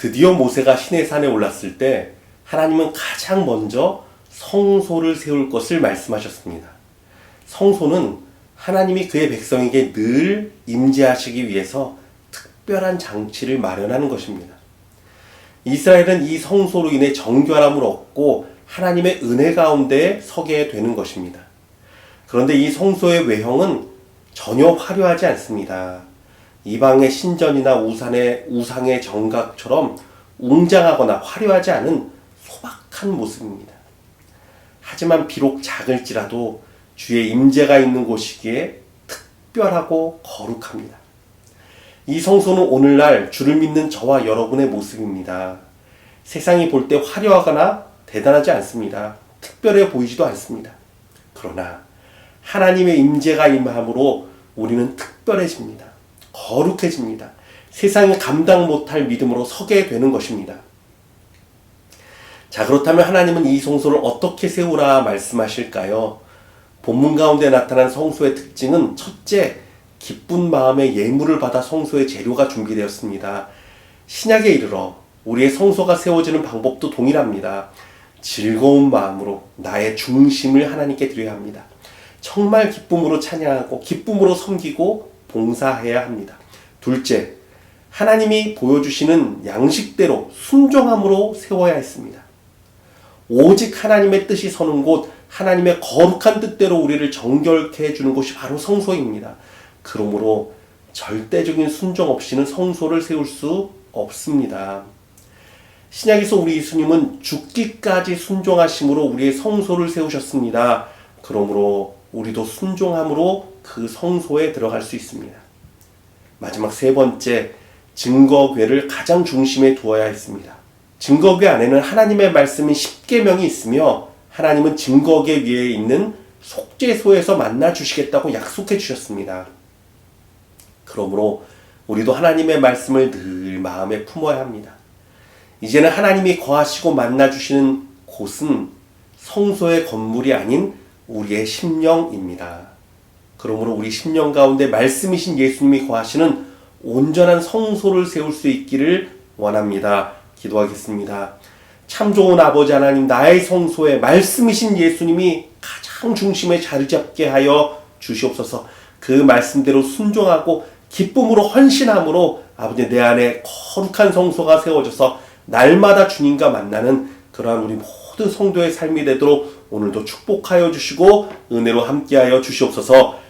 드디어 모세가 시내 산에 올랐을 때 하나님은 가장 먼저 성소를 세울 것을 말씀하셨습니다. 성소는 하나님이 그의 백성에게 늘 임재하시기 위해서 특별한 장치를 마련하는 것입니다. 이스라엘은 이 성소로 인해 정결함을 얻고 하나님의 은혜 가운데 서게 되는 것입니다. 그런데 이 성소의 외형은 전혀 화려하지 않습니다. 이방의 신전이나 우산의 우상의 정각처럼 웅장하거나 화려하지 않은 소박한 모습입니다. 하지만 비록 작을지라도 주의 임재가 있는 곳이기에 특별하고 거룩합니다. 이 성소는 오늘날 주를 믿는 저와 여러분의 모습입니다. 세상이 볼 때 화려하거나 대단하지 않습니다. 특별해 보이지도 않습니다. 그러나 하나님의 임재가 임함으로 우리는 특별해집니다. 거룩해집니다. 세상이 감당 못할 믿음으로 서게 되는 것입니다. 자, 그렇다면 하나님은 이 성소를 어떻게 세우라 말씀하실까요? 본문 가운데 나타난 성소의 특징은 첫째, 기쁜 마음의 예물을 받아 성소의 재료가 준비되었습니다. 신약에 이르러 우리의 성소가 세워지는 방법도 동일합니다. 즐거운 마음으로 나의 중심을 하나님께 드려야 합니다. 정말 기쁨으로 찬양하고 기쁨으로 섬기고 봉사해야 합니다. 둘째, 하나님이 보여주시는 양식대로 순종함으로 세워야 했습니다. 오직 하나님의 뜻이 서는 곳, 하나님의 거룩한 뜻대로 우리를 정결케 해주는 곳이 바로 성소입니다. 그러므로 절대적인 순종 없이는 성소를 세울 수 없습니다. 신약에서 우리 예수님은 죽기까지 순종하심으로 우리의 성소를 세우셨습니다. 그러므로 우리도 순종함으로 그 성소에 들어갈 수 있습니다. 마지막 세 번째, 증거궤를 가장 중심에 두어야 했습니다. 증거궤 안에는 하나님의 말씀인 십계명이 있으며 하나님은 증거궤 위에 있는 속죄소에서 만나 주시겠다고 약속해 주셨습니다. 그러므로 우리도 하나님의 말씀을 늘 마음에 품어야 합니다. 이제는 하나님이 거하시고 만나 주시는 곳은 성소의 건물이 아닌 우리의 심령입니다. 그러므로 우리 심령 가운데 말씀이신 예수님이 거하시는 온전한 성소를 세울 수 있기를 원합니다. 기도하겠습니다. 참 좋은 아버지 하나님, 나의 성소에 말씀이신 예수님이 가장 중심에 자리 잡게 하여 주시옵소서. 그 말씀대로 순종하고 기쁨으로 헌신함으로 아버지 내 안에 거룩한 성소가 세워져서 날마다 주님과 만나는 그러한 우리 모든 성도의 삶이 되도록 오늘도 축복하여 주시고 은혜로 함께하여 주시옵소서.